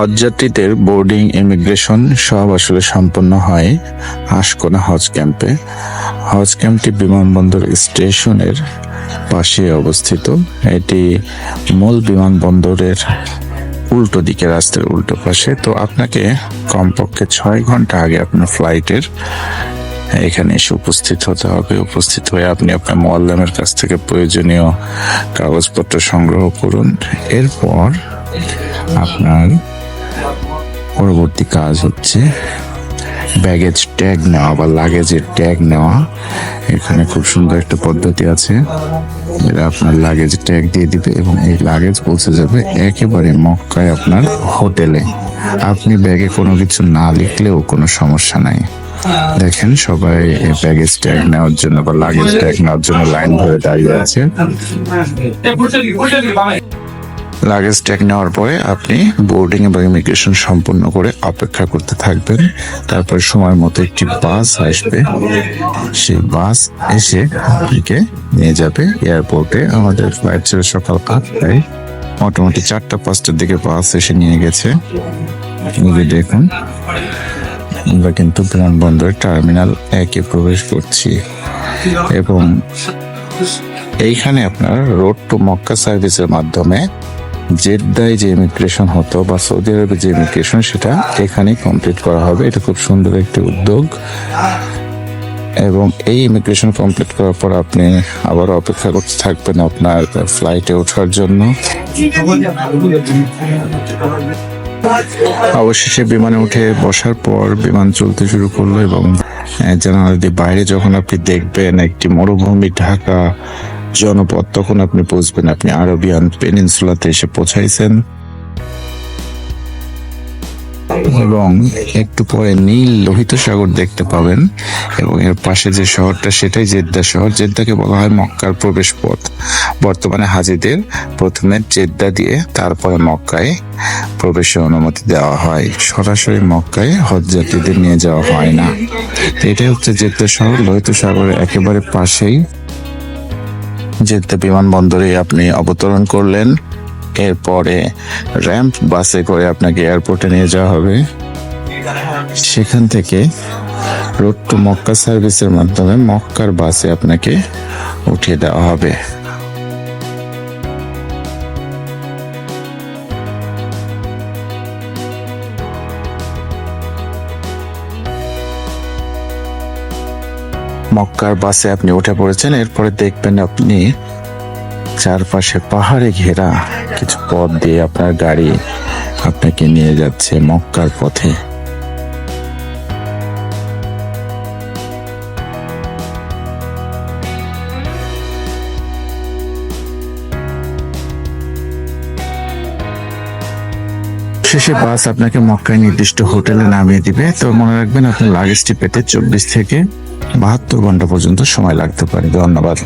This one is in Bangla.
হজ যাত্রীদের বোর্ডিং, ইমিগ্রেশন সব আসলে সম্পন্ন হয় আশকোনা হজ ক্যাম্পে। হজ ক্যাম্পটি বিমানবন্দর স্টেশনের পাশে অবস্থিত। এটি মূল বিমানবন্দরের উল্টো দিকে, রাস্তার উল্টো পাশে। তো আপনাকে কমপক্ষে ছয় ঘণ্টা আগে আপনার ফ্লাইটের এখানে এসে উপস্থিত হতে হবে। উপস্থিত হয়ে আপনি আপনার মোয়াল্লামের কাছ থেকে প্রয়োজনীয় কাগজপত্র সংগ্রহ করুন। এরপর আপনার পরবর্তী কাজ হচ্ছে ব্যাগেজ ট্যাগ নেওয়া বা লাগেজের ট্যাগ নেওয়া। এখানে খুব সুন্দর একটা পদ্ধতি আছে। এরা আপনার লাগেজ ট্যাগ দিয়ে দিবে এবং এই লাগেজ পৌঁছে যাবে একেবারে মক্কায় আপনার হোটেলে। আপনি ব্যাগে কোনো কিছু না লিখলেও কোনো সমস্যা নাই। দেখেন সবাই ব্যাগেজ ট্যাগ নেওয়ার জন্য বা লাগেজ ট্যাগ নেওয়ার জন্য লাইন ধরে দাঁড়িয়ে আছে। লাগেজ ট্যাগ নেওয়ার পরে আপনি বোর্ডিং এবং ইমিগ্রেশন সম্পূর্ণ করে অপেক্ষা করতে থাকবেন। তারপর সময় মতো একটি বাস আসবে। সেই বাস এসে আপনাকে নিয়ে যাবে এয়ারপোর্টে আমাদের ফ্লাইট ছিল সকাল আটটায়। মোটামুটি চারটা, পাঁচটার দিকে বাস এসে নিয়ে গেছে। দেখুন, আমরা কিন্তু বিমানবন্দরের টার্মিনাল একে প্রবেশ করছি। এবং এইখানে আপনার রোড টু মক্কা সার্ভিসের মাধ্যমে জেদ্দায় যে ইমিগ্রেশন হতো বা সৌদি আরবে যে ইমিগ্রেশন সেটা এখানেই কমপ্লিট করা হবে। এটা খুব সুন্দর একটি উদ্যোগ। এবং এই ইমিগ্রেশন কমপ্লিট করার পর আপনি আবার অপেক্ষা করতে থাকবেন আপনার ফ্লাইটে ওঠার জন্য। অবশেষে বিমানে উঠে বসার পর বিমান চলতে শুরু করল এবং জানালা দিয়ে বাইরে যখন আপনি দেখবেন একটি মরুভূমি ঢাকা জনপদ, তখন আপনি বুঝবেন, আপনি আরবিয়ান পেনিনসুলাতে এসে পৌঁছাইছেন। এবং একটু পরে নীল লোহিত সাগর দেখতে পাবেন। এবং এর পাশে যে শহরটা, সেটাই জেদ্দা শহর। জেদ্দাকে বলা হয় মক্কার প্রবেশ পথ বর্তমানে হাজিদের প্রথমে জেদ্দা দিয়ে তারপরে মক্কায় প্রবেশের অনুমতি দেওয়া হয়। সরাসরি মক্কায় হজ যাত্রীদের নিয়ে যাওয়া হয় না। এটাই হচ্ছে জেদ্দা শহর। লোহিত সাগরের একেবারে পাশেই জেদ্দা বিমানবন্দরে আপনি অবতরণ করলেন। এরপরে র্যাম্প বাসে করে আপনাকে এয়ারপোর্টে নিয়ে যাওয়া হবে। সেখান থেকে রোড টু মক্কা সার্ভিসের মাধ্যমে মক্কার বাসে আপনাকে উঠিয়ে দেওয়া হবে। মক্কার বাসে আপনি উঠে পড়েছেন, এরপরে দেখবেন আপনি চারপাশে পাহাড়ে ঘেরা কিছু পথ দিয়ে আপনার গাড়ি আপনাকে নিয়ে যাচ্ছে মক্কার পথে। শেষে বাস আপনাকে মক্কায় নির্দিষ্ট হোটেলে নামিয়ে দিবে। তো মনে রাখবেন, আপনার লাগেজটি পেতে চব্বিশ থেকে বাহাত্তর ঘণ্টা পর্যন্ত সময় লাগতে পারে। ধন্যবাদ।